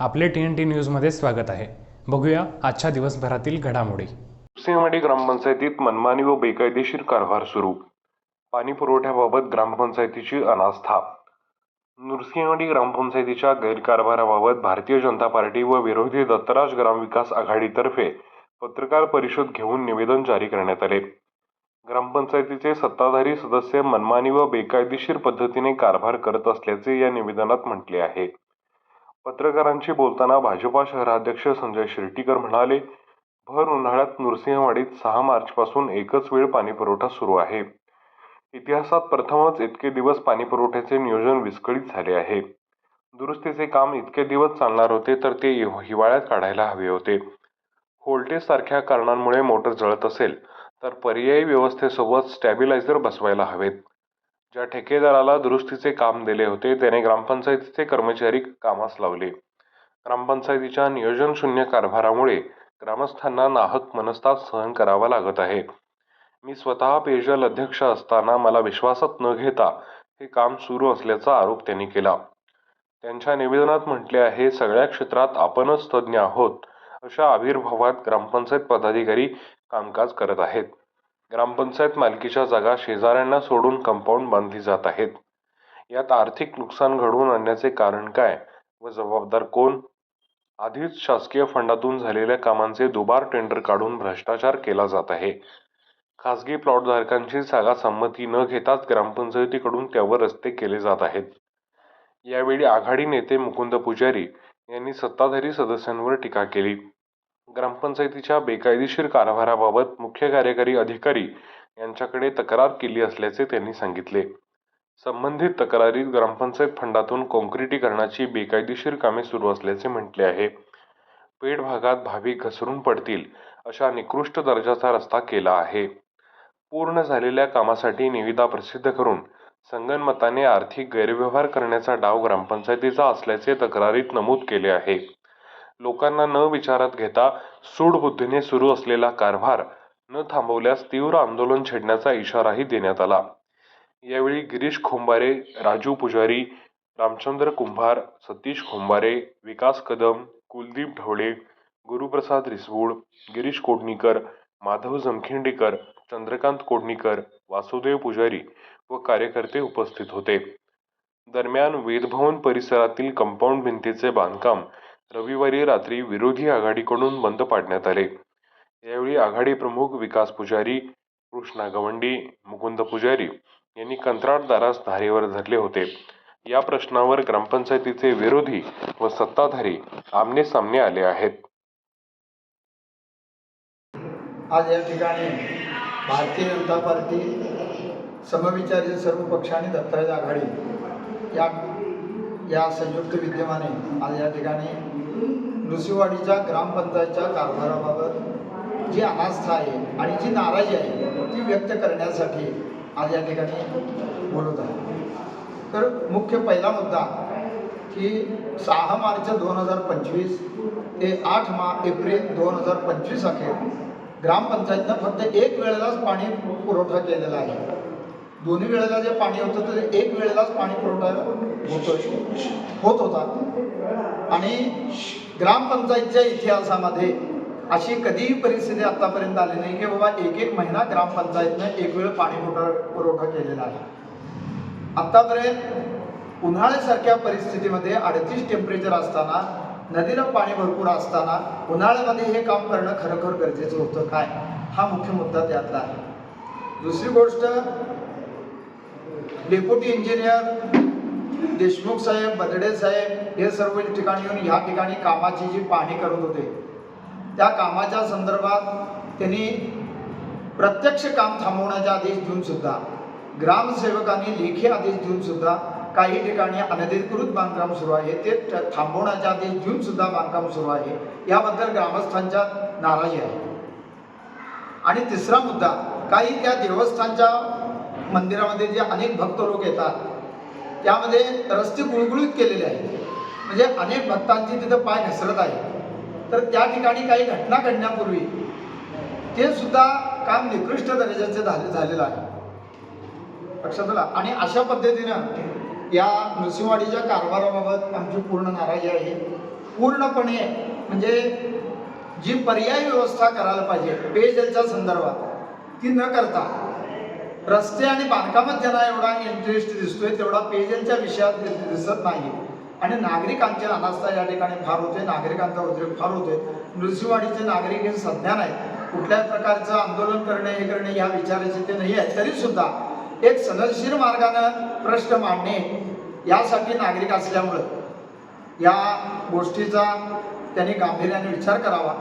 आपले T N T न्यूजमध्ये स्वागत आहे. बघूया आजच्या दिवसभरातील घडामोडी. सिंहवाडी ग्रामपंचायतीत मनमानी व बेकायदेशीर कारभार सुरू. पाणी पुरवठ्याबाबत ग्रामपंचायतीची अनास्था. नृसिंहवाडी ग्रामपंचायतीच्या गैरकारभाराबाबत भारतीय जनता पार्टी व विरोधी दत्तराज ग्रामविकास आघाडीतर्फे पत्रकार परिषद घेऊन निवेदन जारी करण्यात आले. ग्रामपंचायतीचे सत्ताधारी सदस्य मनमानी व बेकायदेशीर पद्धतीने कारभार करत असल्याचे या निवेदनात म्हटले आहे. पत्रकारांशी बोलताना भाजपा शहराध्यक्ष संजय शिर्टीकर म्हणाले भर उन्हाळ्यात नृसिंहवाडीत सहा मार्चपासून एकच वेळ पाणीपुरवठा सुरू आहे. इतिहासात प्रथमच इतके दिवस पाणीपुरवठ्याचे नियोजन विस्कळीत झाले आहे. दुरुस्तीचे काम इतके दिवस चालणार होते तर ते हिवाळ्यात काढायला हवे होते. व्होल्टेज सारख्या कारणांमुळे मोटर जळत असेल तर पर्यायी व्यवस्थेसोबत स्टॅबिलायझर बसवायला हवेत. ज्या ठेकेदाराला दुरुस्तीचे काम दिले होते त्याने ग्रामपंचायतीचे कर्मचारी कामास लावले. ग्रामपंचायतीच्या नियोजनशून्य कारभारामुळे ग्रामस्थांना नाहक मनस्ताप सहन करावा लागत आहे. मी स्वतः पेयजल अध्यक्ष असताना मला विश्वासात न घेता हे काम सुरू असल्याचा आरोप त्यांनी केला. त्यांच्या निवेदनात म्हटले आहे सगळ्या क्षेत्रात आपणच तज्ज्ञ आहोत अशा आविर्भावात ग्रामपंचायत पदाधिकारी कामकाज करत आहेत. ग्रामपंचायत मालकीच्या जागा शेजाऱ्यांना सोडून कंपाऊंड बांधली जात आहेत. यात आर्थिक नुकसान घडवून आणण्याचे कारण काय व जबाबदार कोण? आधीच शासकीय फंडातून झालेल्या कामांचे दुबार टेंडर काढून भ्रष्टाचार केला जात आहे. खासगी प्लॉटधारकांची जागा संमती न घेताच ग्रामपंचायतीकडून त्यावर रस्ते केले जात आहेत. यावेळी आघाडी नेते मुकुंद पुजारी यांनी सत्ताधारी सदस्यांवर टीका केली. ग्रामपंचायतीच्या बेकायदेशीर कारभाराबाबत मुख्य कार्यकारी अधिकारी यांच्याकडे तक्रार केली असल्याचे त्यांनी सांगितले. संबंधित तक्रारीत ग्रामपंचायत फंडातून काँक्रिटीकरणाची बेकायदेशीर कामे सुरू असल्याचे म्हटले आहे. पेठ भागात भाविक घसरून पडतील अशा निकृष्ट दर्जाचा रस्ता केला आहे. पूर्ण झालेल्या कामासाठी निविदा प्रसिद्ध करून संगनमताने आर्थिक गैरव्यवहार करण्याचा डाव ग्रामपंचायतीचा असल्याचे तक्रारीत नमूद केले आहे. लोकांना न विचारात घेता सूडबुद्धीने सुरू असलेला कारभार न थांबवल्यास तीव्र आंदोलन छेडण्याचा इशाराही देण्यात आला. यावेळी गिरीश खोंबारे राजू पुजारी रामचंद्र कुंभार सतीश खोंबारे विकास कदम कुलदीप ढवळे गुरुप्रसाद रिसवूड गिरीश कोडणीकर माधव जमखिंडीकर चंद्रकांत कोडणीकर वासुदेव पुजारी व कार्यकर्ते उपस्थित होते. दरम्यान वेदभवन परिसरातील कंपाऊंड भिंतीचे बांधकाम रविवारी रात्री विरोधी आघाडीकडून बंद पाडण्यात आले. यावेळी आघाडी प्रमुख विकास पुजारी कृष्णा गवंडी मुकुंद पुजारी यांनी कंत्राटदारास धारेवर धरले होते. या प्रश्नावर ग्रामपंचायतीचे विरोधी व सत्ताधारी आमने सामने आले आहेत. आज या ठिकाणी भारतीय जनता पार्टी समविचारी सर्व पक्षाने दत्तराज आघाडी या या संयुक्त विद्यमाने आज या ठिकाणी नृसिंहवाडीच्या ग्रामपंचायतच्या कारभाराबाबत जी अनास्था आहे आणि जी नाराजी आहे ती व्यक्त करण्यासाठी आज या ठिकाणी बोलत आहे. तर मुख्य पहिला मुद्दा की सहा मार्च दोन हजार पंचवीस ते आठ मा एप्रिल दोन हजार पंचवीस अखेर ग्रामपंचायतनं फक्त एक वेळेलाच पाणी पुरवठा केलेला आहे. दोन्ही वेळेला जे पाणी होतं तर एक वेळेलाच पाणी पुरवठा होतो होत होता. आणि ग्रामपंचायतच्या इतिहासामध्ये अशी कधीही परिस्थिती आतापर्यंत आली नाही की बाबा एक एक महिना ग्रामपंचायतनं एक वेळ पाणी पुरवठा पुरवठा केलेला आहे. आत्तापर्यंत उन्हाळ्यासारख्या परिस्थितीमध्ये अडतीस टेम्परेचर असताना नदीला पाणी भरपूर असताना उन्हाळ्यामध्ये हे काम करणं खरोखर गरजेचं होतं. काय? हा मुख्य मुद्दा त्यातला आहे. दुसरी गोष्ट डेप्युटी इंजिनियर देशमुख साहेब बदडे साहेब हे सर्व ठिकाणी येऊन ह्या ठिकाणी कामाची जी पाहणी करत होते त्या कामाच्या संदर्भात त्यांनी प्रत्यक्ष काम थांबवण्याचे आदेश देऊन सुद्धा ग्रामसेवकांनी लेखी आदेश देऊन सुद्धा काही ठिकाणी अनधिकृत बांधकाम सुरू आहे ते थांबवण्याचे आदेश देऊन सुद्धा बांधकाम सुरू आहे याबद्दल ग्रामस्थांच्या नाराजी आहे आणि तिसरा मुद्दा काही त्या देवस्थानच्या मंदिरामध्ये जे अनेक भक्त लोक येतात त्यामध्ये रस्ते गुळगुळीत केलेले आहेत. म्हणजे अनेक भक्तांची तिथं पाय घसरत आहे तर त्या ठिकाणी काही घटना घडण्यापूर्वी ते सुद्धा काम निकृष्ट दर्जाचे झाले झालेलं आहे. लक्षात आला आणि अशा पद्धतीनं या नृसिंहवाडीच्या कारभाराबाबत आमची पूर्ण नाराजी आहे. पूर्णपणे म्हणजे जी पर्यायी व्यवस्था करायला पाहिजे पेयजलच्या संदर्भात ती न करता रस्ते आणि बांधकामात ज्यांना एवढा इंटरेस्ट दिसतोय तेवढा पेयजलच्या विषयात दिसत नाही आणि नागरिकांची अनास्था या ठिकाणी फार होते नागरिकांचा उद्रेक फार होते नृसिंहवाडीचे नागरिक हे सज्ञान आहेत कुठल्याच प्रकारचं आंदोलन करणे हे करणे या विचाराचे ते नाही आहे तरी सुद्धा एक सदनशीर मार्गानं प्रश्न मांडणे यासाठी नागरिक असल्यामुळं या गोष्टीचा त्यांनी गांभीर्याने विचार करावा.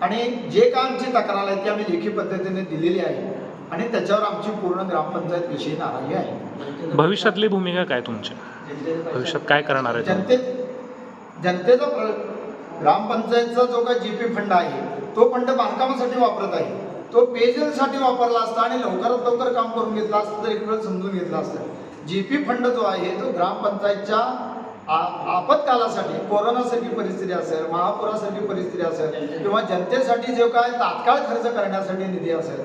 आणि जे काय आमची तक्रार आहे ती आम्ही लेखी पद्धतीने दिलेली आहे. आणि त्याच्यावर आमची पूर्ण ग्रामपंचायत विषयी नाराजी आहे. भविष्यातली भूमिका काय तुमची? भविष्यात काय करणार आहे? जनते जनतेचा ग्रामपंचायतचा जो काही जी पी फंड आहे तो फंड बांधकामासाठी वापरत आहे. तो पेयजलसाठी वापरला असता आणि लवकरात लवकर काम करून घेतला असतं तर एक वेळ समजून घेतला असतं. जी पी फंड जो आहे तो ग्रामपंचायतच्या आपत्कालासाठी कोरोनासारखी परिस्थिती असेल महापुरासारखी परिस्थिती असेल किंवा जनतेसाठी जो काय तात्काळ खर्च करण्यासाठी निधी असेल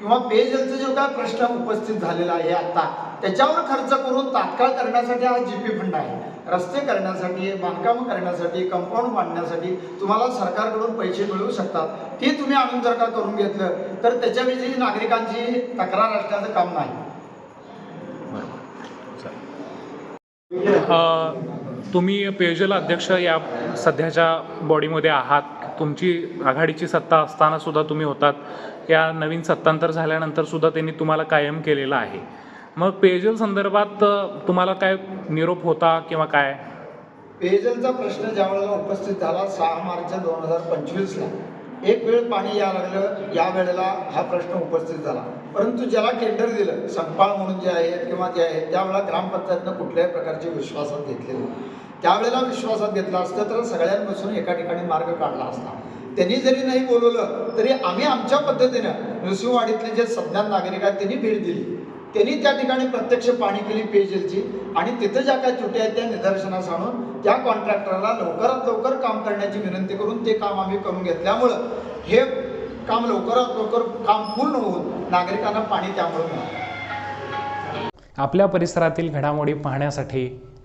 किंवा पेयजलचा जो काय प्रश्न उपस्थित झालेला आहे आता त्याच्यावर खर्च करून तात्काळ करण्यासाठी हा जी पी फंड आहे. रस्ते करण्यासाठी बांधकाम करण्यासाठी कंपाऊंड बांधण्यासाठी तुम्हाला सरकारकडून पैसे मिळू शकतात. ते तुम्ही आणून जर का करून घेतलं तर त्याच्याविषयी नागरिकांची तक्रार असण्याचं काम नाही. तुम्ही पेयजल अध्यक्ष या सध्याच्या बॉडीमध्ये आहात. तुमची आघाडीची सत्ता असताना सुद्धा तुम्ही होतात. या नवीन सत्तांतर झाल्यानंतर सुद्धा त्यांनी तुम्हाला कायम केलेलं आहे. मग पेयजल संदर्भात तुम्हाला काय निरोप होता किंवा काय? पेयजलचा प्रश्न ज्यावेळेला उपस्थित झाला सहा मार्च दोन हजार पंचवीसला एक वेळ पाणी या लागलं या वेळेला हा प्रश्न उपस्थित झाला. परंतु ज्याला टेंडर दिलं संपाळ म्हणून जे आहेत किंवा जे आहेत त्यावेळेला ग्रामपंचायतनं कुठल्याही प्रकारचे विश्वासात घेतले त्यावेळेला विश्वासात घेतला असतं तर सगळ्यांपासून एका ठिकाणी मार्ग काढला असता. त्यांनी जरी नाही बोलवलं तरी आम्ही आमच्या पद्धतीनं नृसिंहवाडीतले जे सज्ञान नागरिक आहेत त्यांनी भेट दिली. त्यांनी त्या ठिकाणी प्रत्यक्ष पाणी केली पेयजलची आणि तिथं ज्या काही त्रुटी आहेत त्या निदर्शनास आणून त्या कॉन्ट्रॅक्टरला लवकरात लवकर काम करण्याची विनंती करून ते काम आम्ही करून घेतल्यामुळं हे काम लवकरात लवकर काम पूर्ण होऊन नागरिकांना पाणी त्यामुळे मिळालं. आपल्या परिसरातील घडामोडी पाहण्यासाठी